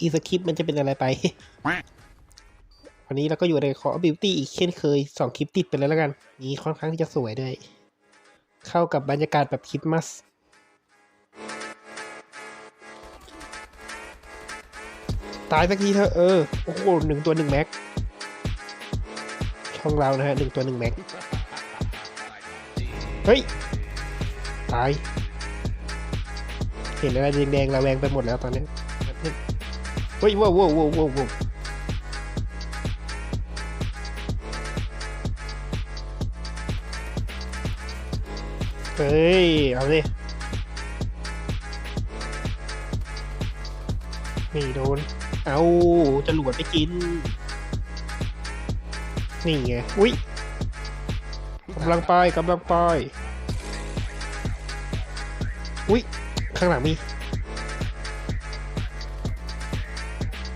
อีสคริปมันจะเป็นอะไรไป วันนี้เราก็อยู่ในขอบิวตี้อีกเช่นเคยสองคลิปติดไปแล้วแล้วกัน นี้ค่อนข้างที่จะสวยด้วย เข้ากับบรรยากาศแบบคริสต์มาสตายสักทีเถอะเออ โอ้โหหนึ่งตัวหนึ่งแม็กช่องเรานะฮะหนึ่งตัวหนึ่งแม็กเฮ้ย ตาย เห็นอะไรแดงๆระแวงไปหมดแล้วตอนนี้ เฮ้ยว้าวว้าวว้าวว้าวว้าวเฮ้ย เอาสินี่โดน เอาจะหลวดไปกิน นี่ไง อุ้ยกำลังไปกำลังไปอุ้ย ข้างหลังมี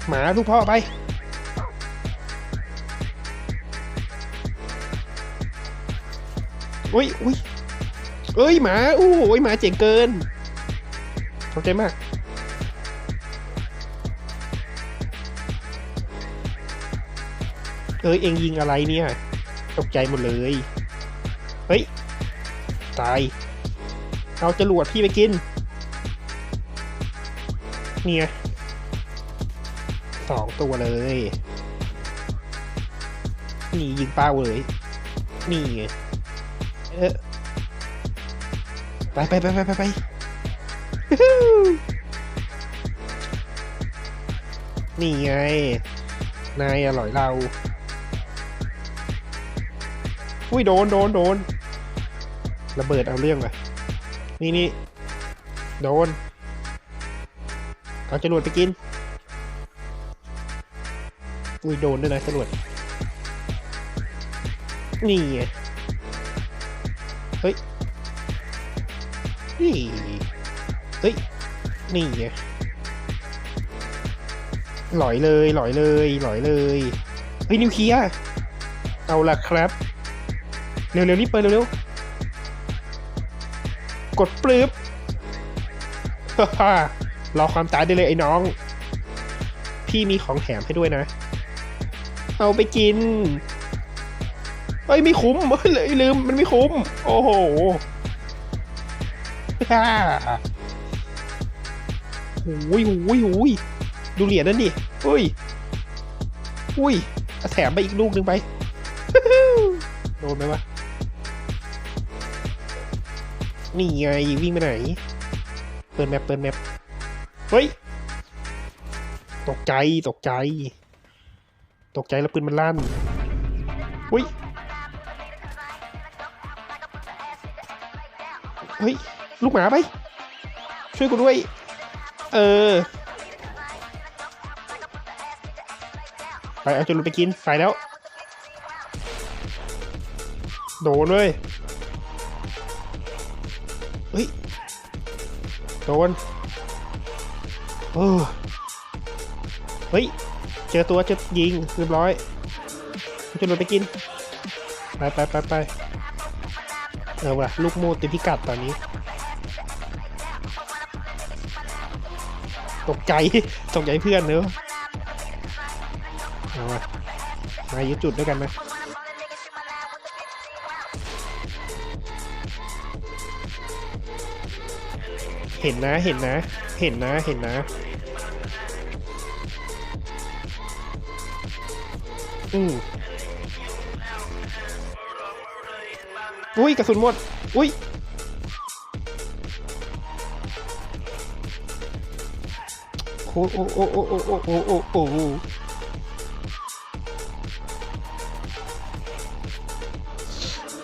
หมาลูกพ่อไป อุ้ยอุ้ยเอ้ยหมาอู้โอ้ยหมาเจ๋งเกินขอบใจมาก เอ้ยเอ็งยิงอะไรเนี่ย ตกใจหมดเลย เฮ้ย ตาย เอาจรวดพี่ไปกิน เนี่ไง สองตัวเลย นี่ยิงป้าเลยนี่ไงเออไปไปไปไปไปไปนี่ไง นายอร่อยเรา อุ้ยโดนโดนโดนระเบิดเอาเรื่องว่ะนี่นี่โดน เอาจรวดไปกิน อุ้ยโดนด้วยนะจรวดนี่ไงเฮ้ยนี่เฮ้ยนี่ไงหลอยเลยหลอยเลยหลอยเลยเฮ้ยนิวเคลียร์เอาละครับ เร็วๆรีบเปิดเร็วๆกดปลื้บรอความตายได้เลยไอ้น้อง พี่มีของแถมให้ด้วยนะ เอาไปกินเฮ้ยไม่คุ้มเลยลืมมันไม่คุ้ม โอ้โหฮ่าหูยหูยหูยดูเหรียญนั่นดิอุ้ยอุ้ยแถมไปอีกลูกหนึ่งไป โดนไหมวะ นี่ไงวิ่งไปไหน เปิดแมปเปิดแมปเฮ้ย ตกใจตกใจ ตกใจแล้วปืนมันลั่นอุ้ยเฮ้ย ลูกหมาไป ช่วยกูด้วย เออ ไปเอาจนไปกินไปแล้ว โดนเลยเฮ้ย โดนโอ้เฮ้ย เจอตัวจะยิงเรียบร้อยเอาจนไปกิน ไปไปไปไปเออว่ะลูกโมดเต็มพิกัดตอนนี้ ตกใจตกใจเพื่อนเนอะเอาว่ะมายึดจุดด้วยกันนะเห็นนะเห็นนะ เห็นนะเห็นนะ อืมอุ้ยกระสุนหมด อุ้ยโอ้โอ้โอ้โอ้โอ้โอ้โอ้โอ้โอ้โอ้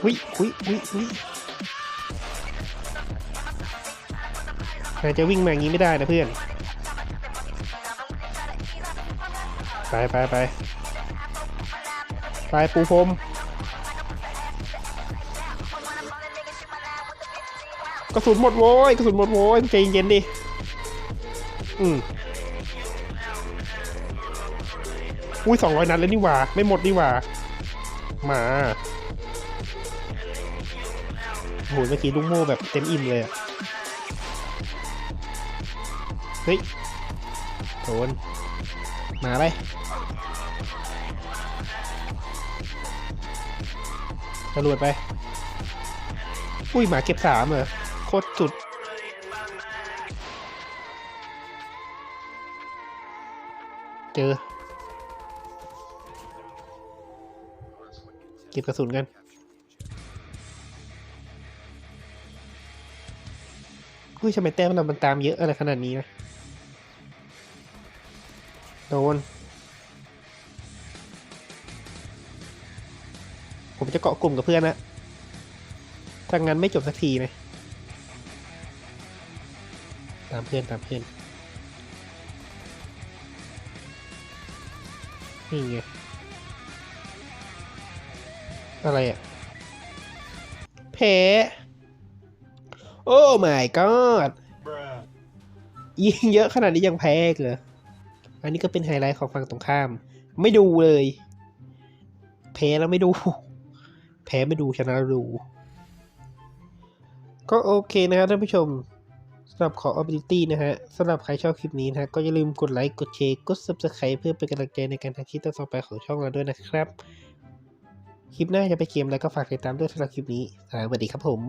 หุยอุ้ยอุ้ยอุ้ยนายจะวิ่งมาอย่างนี้ไม่ได้นะเพื่อน ไปไปไป ไปปูพรมกระสุนหมดโว้ยกระสุนหมดโว้ยใจเย็นดิอืมอุ้ยสองร้อยนัดแล้วนี่หว่า ไม่หมดนี่หว่า มาโหเมื่อกี้ลุงโม่แบบเต็มอิ่มเลยอะเฮ้ยโดนมาไป จรวดไป อุ้ยหมาเก็บสามเหรอ โคตรสุด เจอ เก็บกระสุนกันเฮ้ยทำไมแต้มเรามันตามเยอะอะไรขนาดนี้นะ โดน ผมจะเกาะกลุ่มกับเพื่อนนะถ้างั้นไม่จบสักทีนะตามเพื่อนตามเพื่อนนี่ไงอะไรอะแพ้โอ้ my god ยิงเยอะขนาดนี้ยังแพ้เหรออันนี้ก็เป็นไฮไลท์ของฝั่งตรงข้าม ไม่ดูเลย แพ้แล้วไม่ดู แพ้ไม่ดูชนะรูก็โอเคนะครับท่านผู้ชมสำหรับขอ ability นะฮะสำหรับใครชอบคลิปนี้นะฮะก็อย่าลืมกดไลค์ กดแชร์ กด subscribe เพื่อเป็นกำลังใจในการทำคลิปต่อไปของช่องเราด้วยนะครับ คลิปหน้าจะไปเกมแล้วก็ฝากติดตามด้วยสำหรับคลิปนี้สวัสดีครับผม